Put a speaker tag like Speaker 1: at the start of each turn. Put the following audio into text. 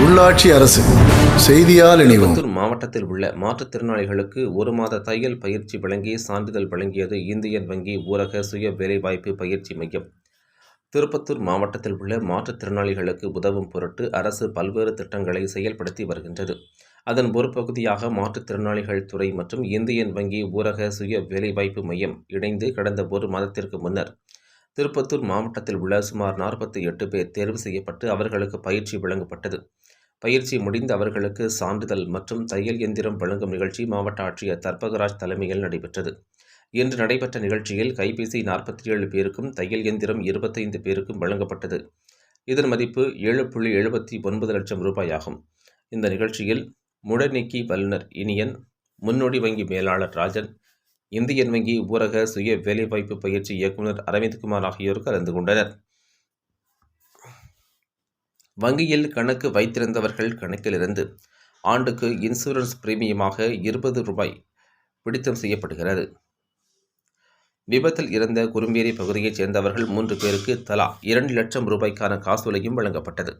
Speaker 1: உள்ளாட்சி அரசு செய்தியால் இணைவோம்.
Speaker 2: மாவட்டத்தில் உள்ள மாற்றுத்திறனாளிகளுக்கு ஒரு மாத தையல் பயிற்சி வழங்கி சான்றிதழ் வழங்கியது இந்தியன் வங்கி ஊரக சுய வேலைவாய்ப்பு பயிற்சி மையம். திருப்பத்தூர் மாவட்டத்தில் உள்ள மாற்றுத்திறனாளிகளுக்கு உதவும் பொருட்டு அரசு பல்வேறு திட்டங்களை செயல்படுத்தி வருகின்றது. அதன் ஒரு பகுதியாக மாற்றுத்திறனாளிகள் துறை மற்றும் இந்தியன் வங்கி ஊரக சுய வேலைவாய்ப்பு மையம் இணைந்து கடந்த ஒரு மாதத்திற்கு முன்னர் திருப்பத்தூர் மாவட்டத்தில் உள்ள சுமார் நாற்பத்தி எட்டு பேர் தேர்வு செய்யப்பட்டு அவர்களுக்கு பயிற்சி வழங்கப்பட்டது. பயிற்சி முடிந்த அவர்களுக்கு சான்றிதழ் மற்றும் தையல் எந்திரம் வழங்கும் நிகழ்ச்சி மாவட்ட ஆட்சியர் தர்பகராஜ் தலைமையில் நடைபெற்றது. இன்று நடைபெற்ற நிகழ்ச்சியில் கைபேசி நாற்பத்தி ஏழு பேருக்கும் தையல் எந்திரம் இருபத்தைந்து பேருக்கும் வழங்கப்பட்டது. இதன் மதிப்பு ஏழு புள்ளி எழுபத்தி ஒன்பது லட்சம் ரூபாயாகும். இந்த நிகழ்ச்சியில் முடநீக்கி வல்லுநர் இனியன் முன்னோடி வங்கி மேலாளர் ராஜன் இந்தியன் வங்கி ஊரக சுய வேலைவாய்ப்பு பயிற்சி இயக்குநர் அரவிந்த்குமார் ஆகியோர் கலந்து கொண்டனர். வங்கியில் கணக்கு வைத்திருந்தவர்கள் கணக்கிலிருந்து ஆண்டுக்கு இன்சூரன்ஸ் பிரீமியமாக இருபது ரூபாய் பிடித்தம் செய்யப்படுகிறது. விபத்தில் இறந்த குறும்பேரி பகுதியைச் சேர்ந்தவர்கள் மூன்று பேருக்கு தலா இரண்டு லட்சம் ரூபாய்க்கான காசோலையும் வழங்கப்பட்டது.